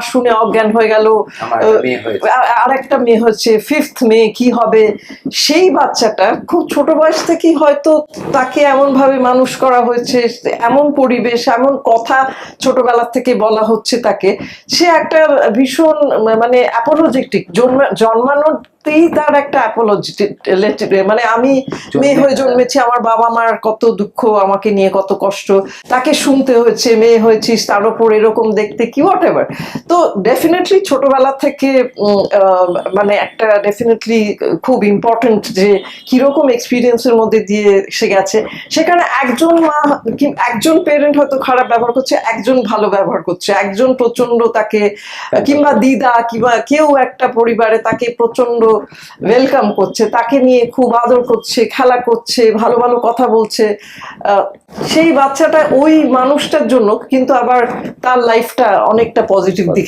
শুনে অজ্ঞান হয়ে গেল। আর একটা মেয়ে হচ্ছে ফিফথ মেয়ে কি হবে? সেই বাচ্চাটা খুব ছোট বয়স থেকেই হয়তো তাকে এমন ভাবে মানুষ করা হয়েছে এমন পরিবেশ এমন কথা ছোটবেলা থেকে বলা হচ্ছে তাকে। সে একটা ভীষণ মানে অ্যাপোলজেটিক জন্ম জন্মানোতেই তার একটা অ্যাপোলজেটিক মানে আমি মেয়ে হয়ে জন্মেছি আমার বাবা মার কত দুঃখ আমাকে নিয়ে কত কষ্ট তাকে শুনতে হয়েছে মেয়ে হয়েছিস তার উপর এরকম দেখতে কি হোয়াট এভার তো ডেফিনেটলি ছোটবেলা থেকে মানে একটা ডেফিনেটলি খুব ইম্পর্টেন্ট যে কীরকম এক্সপিরিয়েন্সের মধ্যে দিয়ে সে গেছে। সেখানে একজন মা একজন পেরেন্ট হয়তো খারাপ ব্যবহার করছে একজন ভালো ব্যবহার করছে। একজন প্রচণ্ড তাকে কিংবা দিদা কিংবা কেউ একটা পরিবারে তাকে প্রচণ্ড ওয়েলকাম করছে তাকে নিয়ে খুব আদর করছে খেলা করছে ভালো ভালো কথা বলছে। আহ, সেই বাচ্চাটা ওই মানুষটার জন্য কিন্তু আবার তার লাইফটা অনেকটা পজিটিভ দিকে